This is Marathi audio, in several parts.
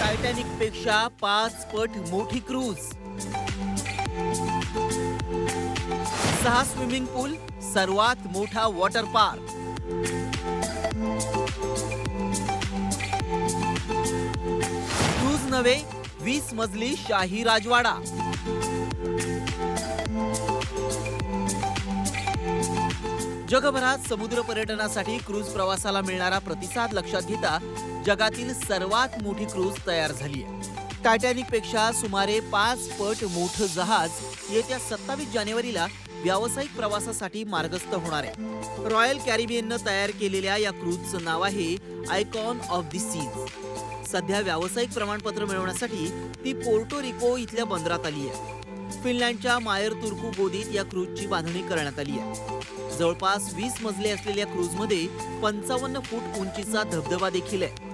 टायटॅनिकपेक्षा पाच पट मोठी क्रूज. सहा स्विमिंग पूल सर्वात मोठा वॉटर पार्क. क्रूज नव्हे वीस मजली शाही राजवाडा. जगभरात समुद्र पर्यटनासाठी क्रूज प्रवासाला मिळणारा प्रतिसाद लक्षात घेता जगातील सर्वात मोठी क्रूज तयार झाली आहे टायटॅनिकपेक्षा सुमारे पाच पट मोठं जहाज येत्या सत्तावीस जानेवारीला व्यावसायिक प्रवासासाठी मार्गस्थ होणार आहे. रॉयल कॅरिबियननं तयार केलेल्या या क्रूजचं नाव आहे आयकॉन ऑफ दी सीज. सध्या व्यावसायिक प्रमाणपत्र मिळवण्यासाठी ती पोर्टो रिको इथल्या बंदरात आली आहे फिनलँडच्या मायर तुर्कू गोदीत या क्रूजची बांधणी करण्यात आली आहे. जवळपास वीस मजले असलेल्या क्रूजमध्ये पंचावन्न फूट उंचीचा धबधबा देखील आहे.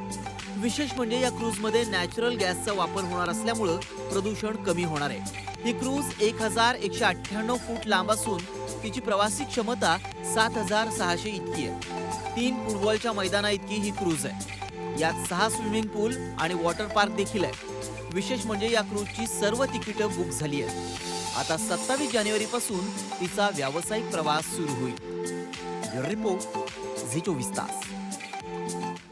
विशेष म्हणजे या क्रूजमध्ये नॅचरल गॅसचा वापर होणार असल्यामुळं प्रदूषण कमी होणार आहे. ही क्रूज एक हजार एकशे अठ्ठ्याण्णव फूट लांब असून तिची प्रवासी क्षमता सात हजार सहाशे इतकी आहे. तीन फुटबॉलच्या मैदाना इतकी ही क्रूज आहे. यात सहा स्विमिंग पूल आणि वॉटर पार्क देखील आहे. विशेष म्हणजे या क्रूजची सर्व तिकीटं बुक झाली आहेत. आता सत्तावीस जानेवारीपासून तिचा व्यावसायिक प्रवास सुरू होईल. रिपोर्ट झी चोवीस तास.